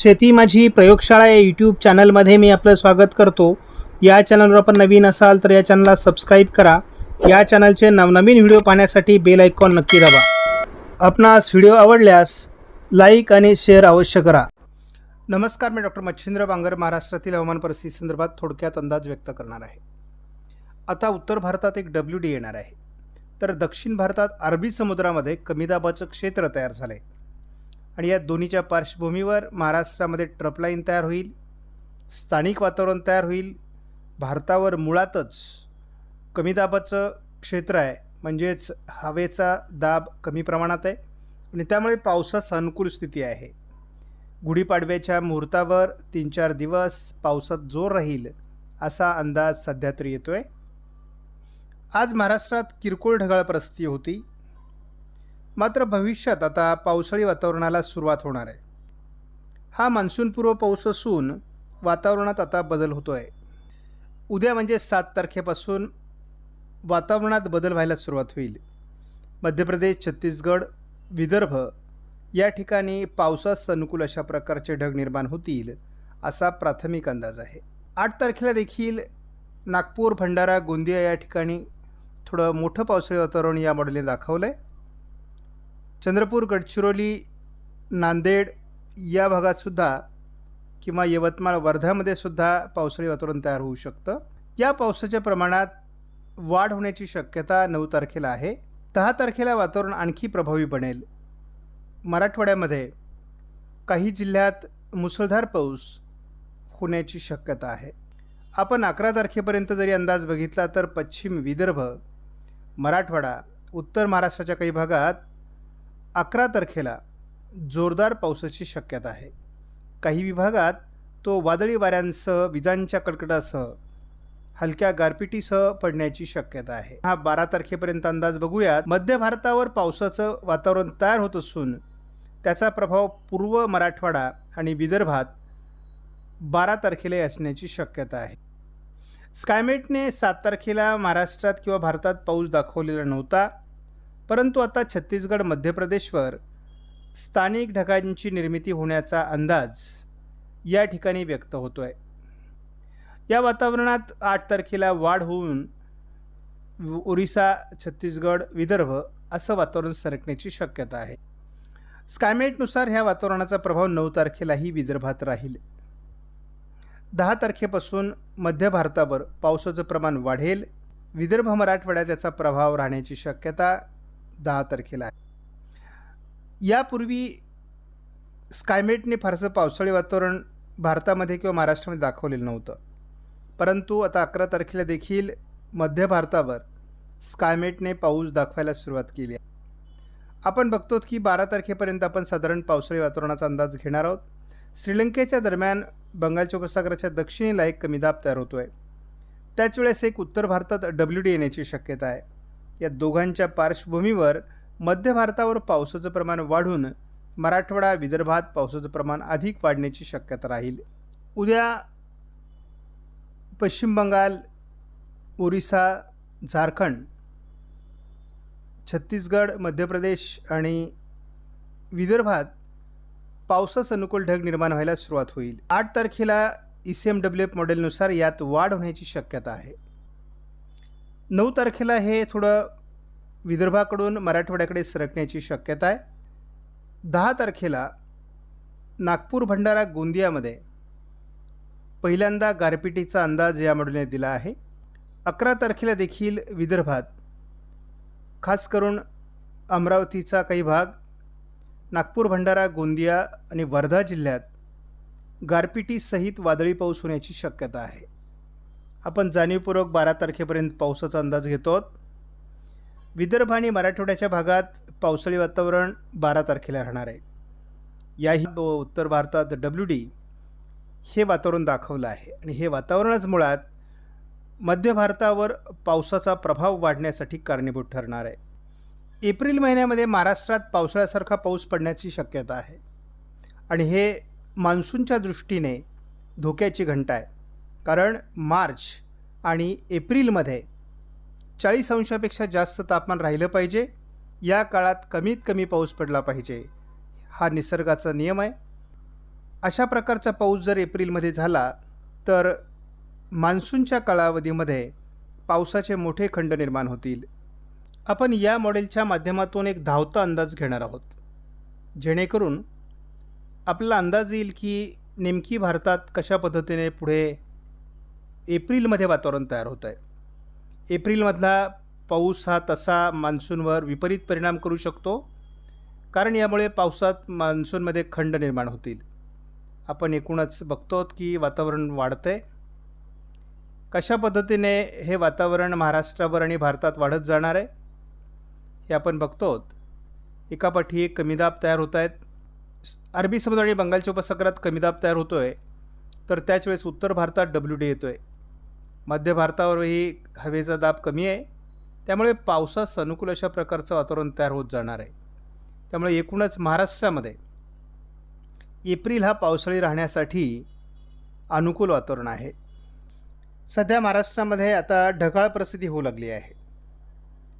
शेती माझी प्रयोगशाळा या यूट्यूब चॅनलमध्ये मी आपलं स्वागत करतो. या चॅनलवर आपण नवीन असाल तर या चॅनलला सबस्क्राईब करा. या चॅनलचे नवनवीन व्हिडिओ पाहण्यासाठी बेल आयकॉन नक्की दाबा. आपणास व्हिडिओ आवडल्यास लाईक आणि शेअर अवश्य करा. नमस्कार मी डॉक्टर मच्छिंद्र बांगर महाराष्ट्रातील हवामान परिस्थिती संदर्भात थोडक्यात अंदाज व्यक्त करणार आहे. आता उत्तर भारतात एक डब्ल्यू डी येणार आहे. तर दक्षिण भारतात अरबी समुद्रामध्ये कमी दाबाचं क्षेत्र तयार झालं आहे आणि या दोन्हीच्या पार्श्वभूमीवर महाराष्ट्रामध्ये ट्रपलाईन तयार होईल स्थानिक वातावरण तयार होईल भारतावर मुळातच कमी दाबाचं क्षेत्र आहे. म्हणजेच हवेचा दाब कमी प्रमाणात आहे आणि त्यामुळे पावसास अनुकूल स्थिती आहे. गुढीपाडव्याच्या मुहूर्तावर तीन चार दिवस पावसात जोर राहील असा अंदाज सध्या तरी येतो आहे आज महाराष्ट्रात किरकोळ ढगाळ परिस्थिती होती. मात्र भविष्यात आता पावसाळी वातावरणाला सुरुवात होणार आहे. हा मान्सूनपूर्व पाऊस असून वातावरणात आता बदल होतो आहे उद्या म्हणजे सात तारखेपासून वातावरणात बदल व्हायला सुरुवात होईल. मध्य प्रदेश छत्तीसगड विदर्भ या ठिकाणी पावसास अनुकूल अशा प्रकारचे ढग निर्माण होतील असा प्राथमिक अंदाज आहे. आठ तारखेला देखील नागपूर भंडारा गोंदिया या ठिकाणी थोडं मोठं पावसाळी वातावरण या मॉडेलने दाखवलं आहे चंद्रपूर गडचिरोली नांदेड या भागातसुद्धा किंवा यवतमाळ वर्ध्यामध्ये सुद्धा पावसाळी वातावरण तयार होऊ शकतं. या पावसाच्या प्रमाणात वाढ होण्याची शक्यता नऊ तारखेला आहे. दहा तारखेला वातावरण आणखी प्रभावी बनेल. मराठवाड्यामध्ये काही जिल्ह्यात मुसळधार पाऊस होण्याची शक्यता आहे. आपण अकरा तारखेपर्यंत जरी अंदाज बघितला तर पश्चिम विदर्भ मराठवाडा उत्तर महाराष्ट्राच्या काही भागात अकरा तारखेला जोरदार पावसाची शक्यता आहे. काही विभागात तो वादळी वाऱ्यांसह विजांच्या कडकडासह हलक्या गारपिटीसह पडण्याची शक्यता आहे. हा बारा तारखेपर्यंत अंदाज बघूयात. मध्य भारतावर पावसाचं वातावरण तयार होत असून त्याचा प्रभाव पूर्व मराठवाडा आणि विदर्भात बारा तारखेला असण्याची शक्यता आहे. स्कायमेटने सात तारखेला महाराष्ट्रात किंवा भारतात पाऊस दाखवलेला नव्हता. परंतु आता छत्तीसगड मध्य प्रदेशवर स्थानिक ढगांची निर्मिती होण्याचा अंदाज या ठिकाणी व्यक्त होतो आहे या वातावरणात आठ तारखेला वाढ होऊन ओरिसा छत्तीसगड विदर्भ असं वातावरण सरकण्याची शक्यता आहे. स्कायमेटनुसार ह्या वातावरणाचा प्रभाव नऊ तारखेलाही विदर्भात राहील. दहा तारखेपासून मध्य भारतावर पावसाचं प्रमाण वाढेल. विदर्भ मराठवाड्यात याचा प्रभाव राहण्याची शक्यता दहा तारखेला आहे. यापूर्वी स्कायमेटने फारसं पावसाळी वातावरण भारतामध्ये किंवा महाराष्ट्रामध्ये दाखवलेलं नव्हतं. परंतु आता अकरा तारखेला देखील मध्य भारतावर स्कायमेटने पाऊस दाखवायला सुरुवात केली आहे. आपण बघतो की बारा तारखेपर्यंत आपण साधारण पावसाळी वातावरणाचा अंदाज घेणार आहोत. श्रीलंकेच्या दरम्यान बंगालच्या उपसागराच्या दक्षिणेला एक कमी दाब तयार होतो आहे त्याच वेळेस एक उत्तर भारतात डब्ल्यू डी येण्याची शक्यता आहे. या दोघांच्या पार्श्वभूमीवर मध्य भारतावर पावसाचं प्रमाण वाढून मराठवाडा विदर्भात पावसाचं प्रमाण अधिक वाढण्याची शक्यता राहील. उद्या पश्चिम बंगाल ओरिसा झारखंड छत्तीसगड मध्य प्रदेश आणि विदर्भात पावसास अनुकूल ढग निर्माण व्हायला सुरुवात होईल. आठ तारखेला E C M W F मॉडेलनुसार यात वाढ होण्याची शक्यता आहे. नऊ तारखेला हे थोडं विदर्भाकडून मराठवाड्याकडे सरकण्याची शक्यता आहे. दहा तारखेला नागपूर भंडारा गोंदियामध्ये पहिल्यांदा गारपिटीचा अंदाज या मॉडेलने दिला आहे. अकरा तारखेला देखील विदर्भात खास करून अमरावतीचा काही भाग नागपूर भंडारा गोंदिया आणि वर्धा जिल्ह्यात गारपिटीसहित वादळी पाऊस होण्याची शक्यता आहे. आपण जाणीवपूर्वक बारा तारखेपर्यंत पावसाचा अंदाज घेतो. आहोत विदर्भ आणि मराठवाड्याच्या भागात पावसाळी वातावरण बारा तारखेला राहणार आहे. याही उत्तर भारतात डब्ल्यू डी हे वातावरण दाखवलं आहे आणि हे वातावरणच मुळात मध्य भारतावर पावसाचा प्रभाव वाढण्यासाठी कारणीभूत ठरणार आहे. एप्रिल महिन्यामध्ये महाराष्ट्रात पावसाळ्यासारखा पाऊस पडण्याची शक्यता आहे आणि हे मान्सूनच्या दृष्टीने धोक्याची घंटा आहे. कारण मार्च आणि एप्रिलमध्ये चाळीस अंशापेक्षा जास्त तापमान राहिलं पाहिजे. या काळात कमीत कमी पाऊस पडला पाहिजे. हा निसर्गाचा नियम आहे. अशा प्रकारचा पाऊस जर एप्रिलमध्ये झाला तर मान्सूनच्या कालावधीमध्ये पावसाचे मोठे खंड निर्माण होतील. आपण या मॉडेलच्या माध्यमातून एक धावता अंदाज घेणार आहोत. जेणेकरून आपला अंदाज येईल की नेमकी भारतात कशा पद्धतीने पुढे एप्रिलमध्ये वातावरण तयार होतं आहे. एप्रिलमधला पाऊस हा तसा मान्सूनवर विपरीत परिणाम करू शकतो कारण यामुळे पावसात मान्सूनमध्ये खंड निर्माण होतील. आपण एकूणच बघतो की वातावरण वाढतं आहे कशा पद्धतीने हे वातावरण महाराष्ट्रावर आणि भारतात वाढत जाणार आहे हे आपण बघतो. एकापाठी एक कमी दाब तयार होत आहेत. अरबी समुद्र आणि बंगालच्या उपसागरात कमी दाब तयार होतो आहे तर त्याच वेळेस उत्तर भारतात डब्ल्यू डी येतो आहे मध्य भारतावरही हवेचा दाब कमी आहे. त्यामुळे पावसास अनुकूल अशा प्रकारचं वातावरण तयार होत जाणार आहे. त्यामुळे एकूणच महाराष्ट्रामध्ये एप्रिल हा पावसाळी राहण्यासाठी अनुकूल वातावरण आहे. सध्या महाराष्ट्रामध्ये आता ढगाळ परिस्थिती होऊ लागली आहे.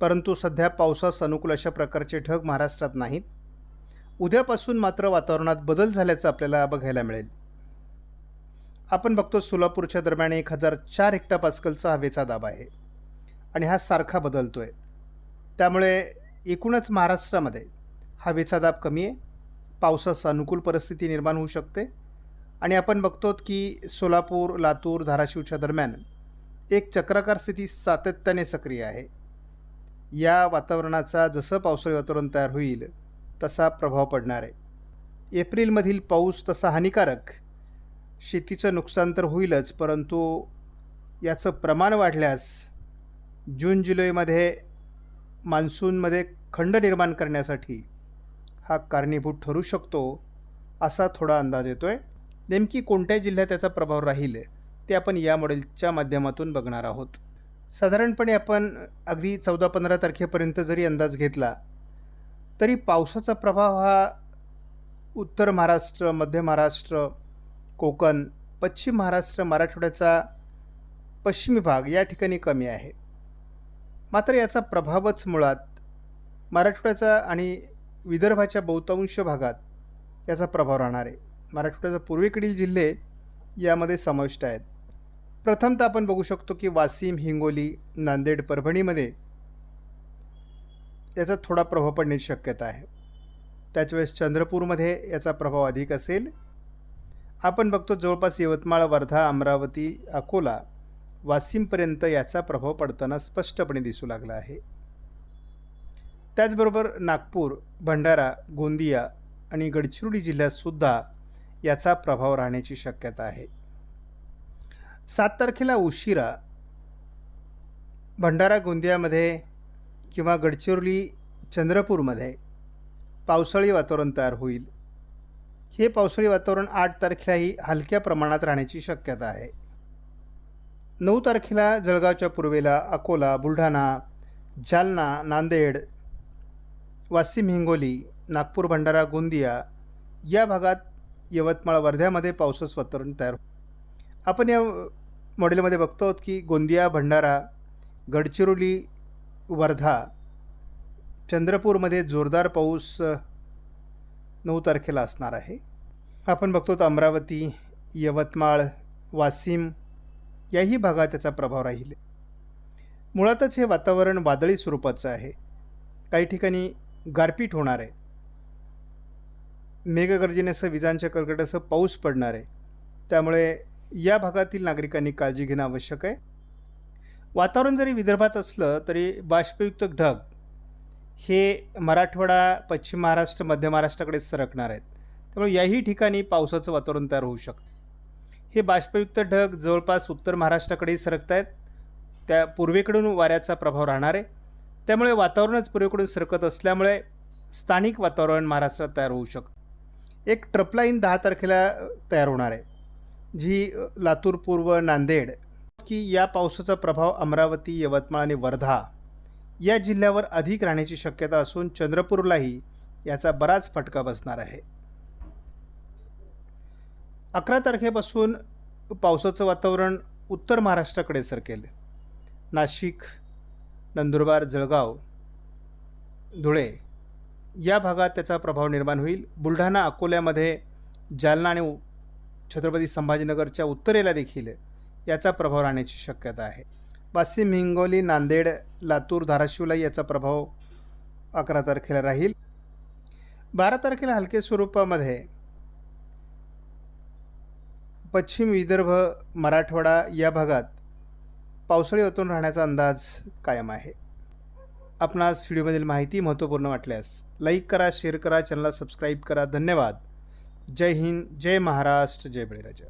परंतु सध्या पावसास अनुकूल अशा प्रकारचे ढग महाराष्ट्रात नाहीत. उद्यापासून मात्र वातावरणात बदल झाल्याचं आपल्याला बघायला मिळेल. आपण बघतो सोलापूरच्या दरम्यान एक हजार चार हेक्टा पास्कलचा हवेचा दाब आहे. आणि हा सारखा बदलतो आहे त्यामुळे एकूणच महाराष्ट्रामध्ये हवेचा दाब कमी आहे. पावसास अनुकूल परिस्थिती निर्माण होऊ शकते. आणि आपण बघतो की सोलापूर लातूर धाराशिवच्या दरम्यान एक चक्राकार स्थिती सातत्याने सक्रिय आहे. या वातावरणाचा जसं पावसाळी वातावरण तयार होईल तसा प्रभाव पडणार आहे. एप्रिलमधील पाऊस तसा हानिकारक शेतीचं नुकसान तर होईलच परंतु याचं प्रमाण वाढल्यास जून जुलैमध्ये मान्सूनमध्ये खंड निर्माण करण्यासाठी हा कारणीभूत ठरू शकतो असा थोडा अंदाज येतो आहे नेमकी कोणत्या जिल्ह्यात त्याचा प्रभाव राहील ते आपण या मॉडेलच्या माध्यमातून बघणार आहोत. साधारणपणे आपण अगदी चौदा पंधरा तारखेपर्यंत जरी अंदाज घेतला तरी पावसाचा प्रभाव हा उत्तर महाराष्ट्र मध्य महाराष्ट्र कोकण पश्चिम महाराष्ट्र मराठवाड्याचा पश्चिमी भाग या ठिकाणी कमी आहे. मात्र याचा प्रभावच मुळात मराठवाड्याचा आणि विदर्भाच्या बहुतांश भागात याचा प्रभाव राहणार आहे. मराठवाड्याचा पूर्वेकडील जिल्हे यामध्ये समाविष्ट आहेत. प्रथमतः आपण बघू शकतो की वाशिम हिंगोली नांदेड परभणीमध्ये याचा थोडा प्रभाव पडण्याची शक्यता आहे. त्याच वेळेस चंद्रपूरमध्ये याचा प्रभाव अधिक असेल. आपण बघतो जवळपास यवतमाळ वर्धा अमरावती अकोला वाशिमपर्यंत याचा प्रभाव पडताना स्पष्टपणे दिसू लागला आहे. त्याचबरोबर नागपूर भंडारा गोंदिया आणि गडचिरोली जिल्ह्यातसुद्धा याचा प्रभाव राहण्याची शक्यता आहे. सात तारखेला उशिरा भंडारा गोंदियामध्ये किंवा गडचिरोली चंद्रपूरमध्ये पावसाळी वातावरण तयार होईल. हे पावसाळी वातावरण आठ तारखेलाही हलक्या प्रमाणात राहण्याची शक्यता आहे. नऊ तारखेला जळगावच्या पूर्वेला अकोला बुलढाणा जालना नांदेड वाशिम हिंगोली नागपूर भंडारा गोंदिया या भागात यवतमाळ वर्ध्यामध्ये पावसाचं वातावरण तयार आपण या मॉडेलमध्ये बघतो आहोत की गोंदिया भंडारा गडचिरोली वर्धा चंद्रपूरमध्ये जोरदार पाऊस नऊ तारखेला असणार आहे. आपण बघतो तर अमरावती यवतमाळ वाशिम याही भागात त्याचा प्रभाव राहील. मुळातच हे वातावरण वादळी स्वरूपाचं आहे. काही ठिकाणी गारपीट होणार आहे. मेघगर्जनेसह विजांच्या कडकडासह पाऊस पडणार आहे. त्यामुळे या भागातील नागरिकांनी काळजी घेणं आवश्यक आहे. वातावरण जरी विदर्भात असलं तरी बाष्पयुक्त ढग हे मराठवाडा पश्चिम महाराष्ट्र मध्य महाराष्ट्राकडे सरकणार आहेत. त्यामुळे याही ठिकाणी पावसाचं वातावरण तयार होऊ शकतं. हे बाष्पयुक्त ढग जवळपास उत्तर महाराष्ट्राकडेही सरकत आहेत त्या पूर्वेकडून वाऱ्याचा प्रभाव राहणार आहे. त्यामुळे वातावरणच पूर्वेकडून सरकत असल्यामुळे स्थानिक वातावरण महाराष्ट्रात तयार होऊ शकतं. एक ट्रपलाईन दहा तारखेला तयार होणार आहे. जी लातूर पूर्व नांदेड की या पावसाचा प्रभाव अमरावती यवतमाळ आणि वर्धा या जिल्ह्यावर अधिक राहण्याची शक्यता असून चंद्रपूरलाही याचा बराच फटका बसणार आहे. अकरा तारखेपासून पावसाचं वातावरण उत्तर महाराष्ट्राकडे सरकेल. नाशिक नंदुरबार जळगाव धुळे या भागात त्याचा प्रभाव निर्माण होईल. बुलढाणा अकोल्यामध्ये जालना आणि छत्रपती संभाजीनगरच्या उत्तरेला देखील याचा प्रभाव राहण्याची शक्यता आहे. वाशिम हिंगोली नांदेड लातूर धाराशिवला याचा प्रभाव अकरा तारखेला राहील. बारा तारखेला हलके स्वरूपामध्ये पश्चिम विदर्भ मराठवाडा या भागात पावसाळी ओतून राहण्याचा अंदाज कायम आहे. आपणास व्हिडिओमधील माहिती महत्त्वपूर्ण वाटल्यास लाईक करा शेअर करा चॅनलला सबस्क्राईब करा. धन्यवाद. जय हिंद जय महाराष्ट्र जय बळीराजा.